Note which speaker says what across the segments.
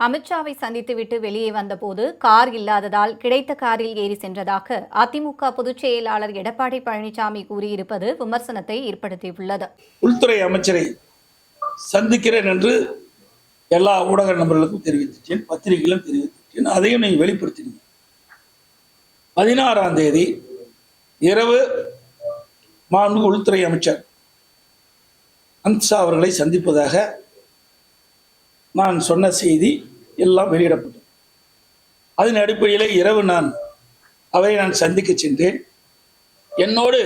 Speaker 1: அமித்ஷாவை சந்தித்துவிட்டு வெளியே வந்தபோது கார் இல்லாததால் கிடைத்த காரில் ஏறி சென்றதாக அதிமுக பொதுச் செயலாளர் எடப்பாடி பழனிசாமி கூறியிருப்பது விமர்சனத்தை ஏற்படுத்தியுள்ளது.
Speaker 2: உள்துறை அமைச்சரை சந்திக்கிறேன் என்று எல்லா ஊடக நபர்களுக்கும் தெரிவித்துட்டேன் பத்திரிகையிலும் தெரிவித்தேன் அதையும் நீங்கள் வெளிப்படுத்தினீங்க பதினாறாம் தேதி இரவு மாண்பு உள்துறை அமைச்சர் அமித்ஷா அவர்களை சந்திப்பதாக நான் சொன்ன செய்தி எல்லாம் வெளியிடப்பட்டது. அதன் அடிப்படையில் இரவு நான் அவரை நான் சந்திக்க சென்றேன். என்னோடு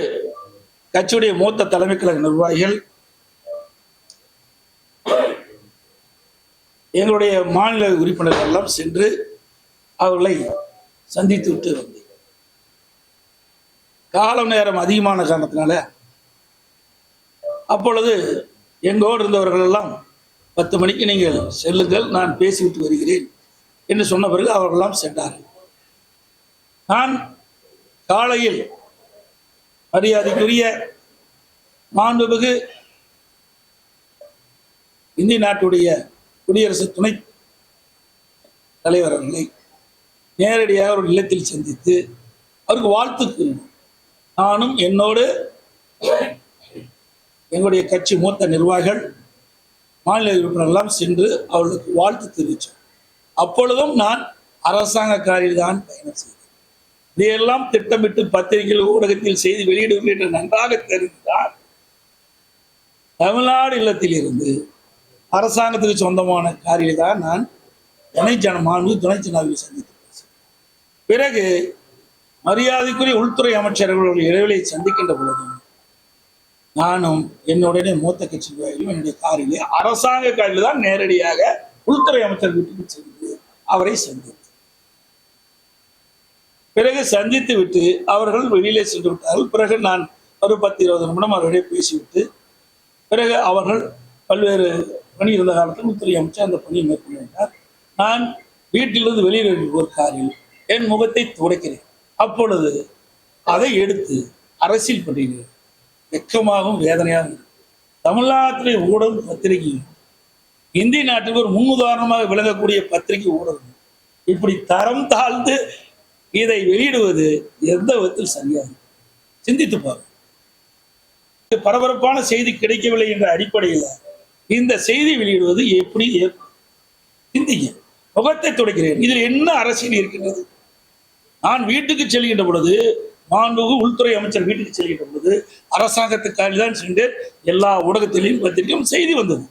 Speaker 2: கட்சியுடைய மூத்த தலைமை கழக நிர்வாகிகள் எங்களுடைய மாநில உறுப்பினர்கள் எல்லாம் சென்று அவர்களை சந்தித்து விட்டு வந்தேன். காலம் நேரம் அதிகமான காரணத்தினால அப்பொழுது எங்கோடு இருந்தவர்கள் எல்லாம் பத்து மணிக்கு நீங்கள் செல்லுங்கள் நான் பேசிவிட்டு வருகிறேன் என்று சொன்ன பிறகு அவர்களெல்லாம் சென்றார்கள். நான் காலையில் மரியாதைக்குரிய மாண்புமிகு இந்திய நாட்டுடைய குடியரசு துணை தலைவர் அவர்களை நேரடியாக ஒரு இல்லத்தில் சந்தித்து அவருக்கு வாழ்த்து கூறினோம் நானும் என்னோடு எங்களுடைய கட்சி மூத்த நிர்வாகிகள் மாநில உறுப்பினர்களெல்லாம் சென்று அவர்களுக்கு வாழ்த்து தெரிவித்தோம். அப்பொழுதும் நான் அரசாங்க காரில் தான் பயணம் செய்தேன். இதையெல்லாம் திட்டமிட்டு பத்திரிகைகள் ஊடகத்தில் செய்தி வெளியிடுவீர்கள் என்று நன்றாக தெரிந்தார். தமிழ்நாடு இல்லத்தில் இருந்து அரசாங்கத்துக்கு சொந்தமான காரில் தான் நான் துணை ஜன மாண்பு துணை ஜனாதிபதி சந்தித்து பேசினேன். பிறகு மரியாதைக்குரிய உள்துறை அமைச்சர் இடைவெளியை சந்திக்கின்ற பொழுதும் நானும் என்னுடைய மூத்த கட்சி என்னுடைய காரிலே அரசாங்க காரில் தான் நேரடியாக உள்துறை அமைச்சர் வீட்டுக்கு சென்று அவரை சந்தித்தேன். பிறகு சந்தித்து விட்டு அவர்கள் வெளியிலே சென்று விட்டார்கள். பிறகு நான் ஒரு பத்து இருபது நிமிடம் அவர்களிடையே பேசிவிட்டு பிறகு அவர்கள் பல்வேறு பணி இருந்த காலத்தில் உள்துறை அமைச்சர் அந்த பணியை மேற்கொண்டார் நான் வீட்டிலிருந்து வெளியில் ஒரு காரில் என் முகத்தை துடைக்கிறேன். அப்பொழுது அதை எடுத்து அரசியல் பண்ணுகிறேன் வெக்கமாகவும் வேதனையாகவும் இருக்கு. தமிழ்நாட்டிலே ஊடகம் பத்திரிகையும் இந்திய நாட்டுக்கு ஒரு முன்னுதாரணமாக விளங்கக்கூடிய பத்திரிகை ஊடகம். இப்படி தரம் தாழ்ந்து இதை வெளியிடுவது எந்த விதத்தில் சரியாது. சிந்தித்து பாருங்க. இது பரபரப்பான செய்தி கிடைக்கவில்லை என்ற அடிப்படையில் இந்த செய்தி வெளியிடுவது எப்படி சிந்திங்க. முகத்தை துடைக்கிறேன். இதில் என்ன அரசியல் இருக்கின்றது? நான் வீட்டுக்கு செல்கின்ற பொழுது மாண்புகு உள்துறை அமைச்சர் வீட்டுக்கு செல்கின்ற பொழுது அரசாங்கத்துக்காக தான் சென்று எல்லா ஊடகத்திலையும் பத்திரிகையும் செய்தி வந்தது.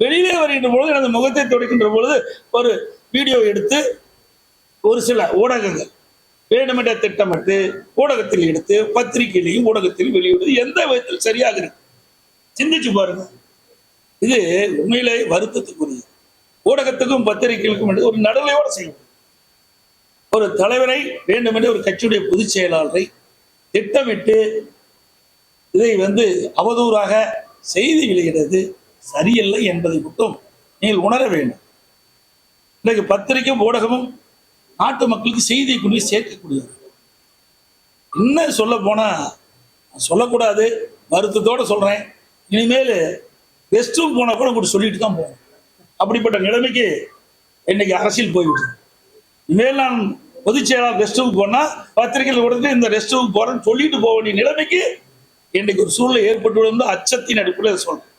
Speaker 2: வெளியிலே வருகின்ற பொழுது எனது முகத்தை துடைக்கின்ற பொழுது ஒரு வீடியோ எடுத்து ஒரு சில ஊடகங்கள் வேண்டுமென்ற திட்டமிட்டு ஊடகத்தில் எடுத்து பத்திரிகையிலையும் ஊடகத்தில் வெளியிடுவது எந்த விதத்தில் சரியாக இருக்கு? சிந்திச்சு பாருங்க. இது உண்மையிலே வருத்தத்துக்குரியது. ஊடகத்துக்கும் பத்திரிகைகளுக்கும் ஒரு நடுநிலையோடு செய்யும் ஒரு தலைவரை வேண்டுமென்றே ஒரு கட்சியுடைய பொதுச் செயலாளரை திட்டமிட்டு இதை வந்து அவதூறாக செய்தி வெளியிடுறது சரியில்லை என்பதை மட்டும் நீங்கள் உணர வேண்டும். இன்றைக்கு பத்திரிகையும் ஊடகமும் நாட்டு மக்களுக்கு செய்தியை கொண்டு சேர்க்கக்கூடியது. என்ன சொல்ல போனால் சொல்லக்கூடாது வருத்தத்தோடு சொல்கிறேன் இனிமேல் ரெஸ்ட் ரூம் போனால் கூட கூட சொல்லிட்டு தான் போகணும். அப்படிப்பட்ட நிலைமைக்கு இன்னைக்கு அரசியல் போய்விட்டது. இனிமேல் நான் பொதுச் செயலாளர் ரெஸ்ட் ரூம் போனா பத்திரிகையில் உடனே இந்த ரெஸ்ட் ரூம் போறேன்னு சொல்லிட்டு போக வேண்டிய நிலைமைக்கு இன்னைக்கு ஒரு சூழ்நிலை ஏற்பட்டு அச்சத்தின் அடிப்படையில் சொல்றேன்